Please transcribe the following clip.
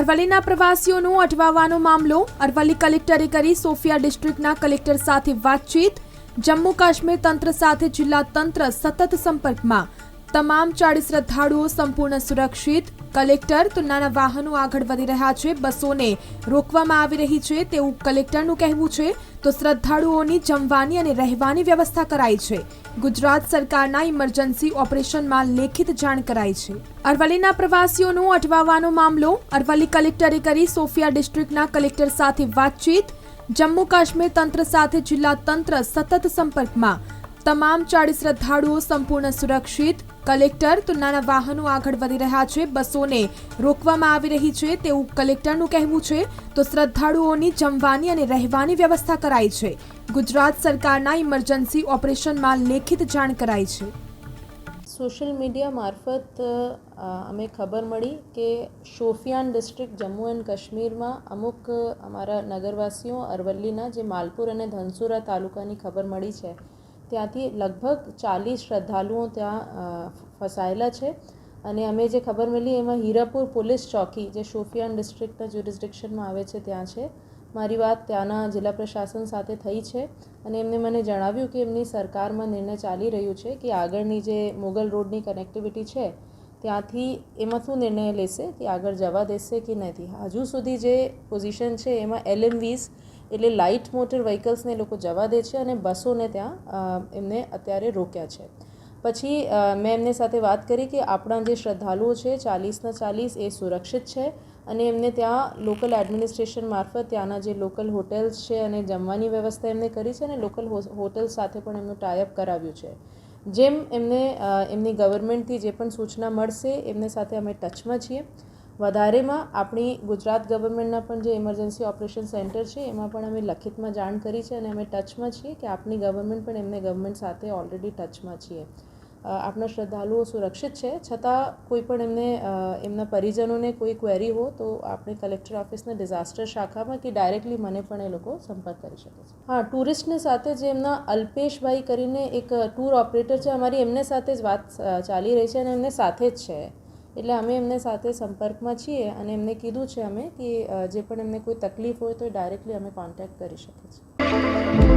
અરવલ્લીના પ્રવાસીઓનો અટવાવાનો મામલો. અરવલ્લી કલેક્ટરે કરી સોફિયા ડિસ્ટ્રિક્ટના કલેક્ટર સાથે વાતચીત. જમ્મુ કાશ્મીર તંત્ર સાથે જિલ્લા તંત્ર સતત સંપર્કમાં. તમામ ચાળીસ શ્રદ્ધાળુઓ સંપૂર્ણ સુરક્ષિત. કલેક્ટર તો નાના વાહનો આગળ વધી રહ્યા છે. બસોને રોકવામાં આવી રહી છે તેવું કલેક્ટરનું કહેવું છે. તો શ્રદ્ધાળુઓની જમવાની અને રહેવાની વ્યવસ્થા કરાઈ છે. ગુજરાત સરકારના ઇમરજન્સી ઓપરેશનમાં લેખિત જાણ કરાઈ છે. અરવલ્લીના પ્રવાસીઓનો અટવાવાનો મામલો અરવલ્લી કલેક્ટરે કરી. સોફિયા ડિસ્ટ્રિક્ટના કલેક્ટર સાથે વાતચીત. જમ્મુ કાશ્મીર તંત્ર સાથે જિલ્લા તંત્ર સતત સંપર્કમાં. તમામ ચાળી શ્રદ્ધાળુઓ સંપૂર્ણ સુરક્ષિત. કલેક્ટર તો વાહનો આગળ વધી રહ્યા છે. બસોને રોકવામાં આવી રહી છે તેવું કલેક્ટરનું કહેવું છે. તો શ્રદ્ધાળુઓની જમવાની અને રહેવાની વ્યવસ્થા કરાઈ છે. ગુજરાત સરકારના ઇમરજન્સી ઓપરેશનમાં લેખિત જાણ કરાઈ છે. સોશિયલ મીડિયા મારફત અમે ખબર મળી કે શોફિયાન ડિસ્ટ્રિક્ટ જમ્મુ એન્ડ કાશ્મીરમાં અમુક અમારા નગરવાસીઓ અરવલ્લીના, જે માલપુર અને ધનસુરા તાલુકાની ખબર મળી છે. ત્યાંથી લગભગ ચાલીસ શ્રદ્ધાળુઓ ત્યાં ફસાયેલા છે. અને અમે જે ખબર મળી એમાં હીરાપુર પોલીસ ચોકી, જે શોપિયાન ડિસ્ટ્રિક્ટના જ્યુરિસ્ડિક્શનમાં આવે છે, ત્યાં છે. મારી વાત ત્યાંના જિલ્લા પ્રશાસન સાથે થઈ છે અને એમને મને જણાવ્યું કે એમની સરકારમાં નિર્ણય ચાલી રહ્યું છે કે આગળની જે મોગલ રોડની કનેક્ટિવિટી છે, ત્યાંથી એમાં શું નિર્ણય લેશે? કે આગળ જવા દેશે કે નથી? હજુ સુધી જે પોઝિશન છે એમાં એલએમવીઝ એટલે લાઇટ મોટર વ્હીકલ્સને લોકો જવા દે છે અને બસોને ત્યાં એમને અત્યારે રોક્યા છે. પછી મેં એમને સાથે વાત કરી કે આપણા જે શ્રદ્ધાળુઓ છે ચાલીસના ચાલીસ એ સુરક્ષિત છે અને એમને ત્યાં લોકલ એડમિનિસ્ટ્રેશન મારફત ત્યાંના જે લોકલ હોટેલ્સ છે અને જમવાની વ્યવસ્થા એમને કરી છે અને લોકલ હોટલ સાથે પણ એમનું ટાઈઅપ કરાવ્યું છે. જેમ એમને એમની ગવર્મેન્ટથી જે પણ સૂચના મળશે, એમને સાથે અમે ટચમાં છીએ. વધારેમાં આપણી ગુજરાત ગવર્મેન્ટના પણ જે ઇમરજન્સી ઓપરેશન સેન્ટર છે, એમાં પણ અમે લખિતમાં જાણ કરી છે અને અમે ટચમાં છીએ કે આપણી ગવર્મેન્ટ પણ એમને ગવર્મેન્ટ સાથે ઓલરેડી ટચમાં છીએ. આપણા શ્રદ્ધાળુઓ સુરક્ષિત છે. છતાં કોઈ પણ એમને એમના પરિજનોને કોઈ ક્વેરી હો તો આપણે કલેક્ટર ઓફિસના ડિઝાસ્ટર શાખામાં કે ડાયરેક્ટલી મને પણ એ લોકો સંપર્ક કરી શકે છે. હા ટુરિસ્ટને સાથે જે એમના અલ્પેશભાઈ કરીને એક ટૂર ઓપરેટર છે, અમારી એમને સાથે જ વાત ચાલી રહી છે અને એમને સાથે જ છે. એટલે અમે એમને સાથે સંપર્કમાં છીએ અને એમને કીધું છે અમે કે જે પણ એમને કોઈ તકલીફ હોય તો ડાયરેક્ટલી અમે કોન્ટેક્ટ કરી શકીએ છીએ.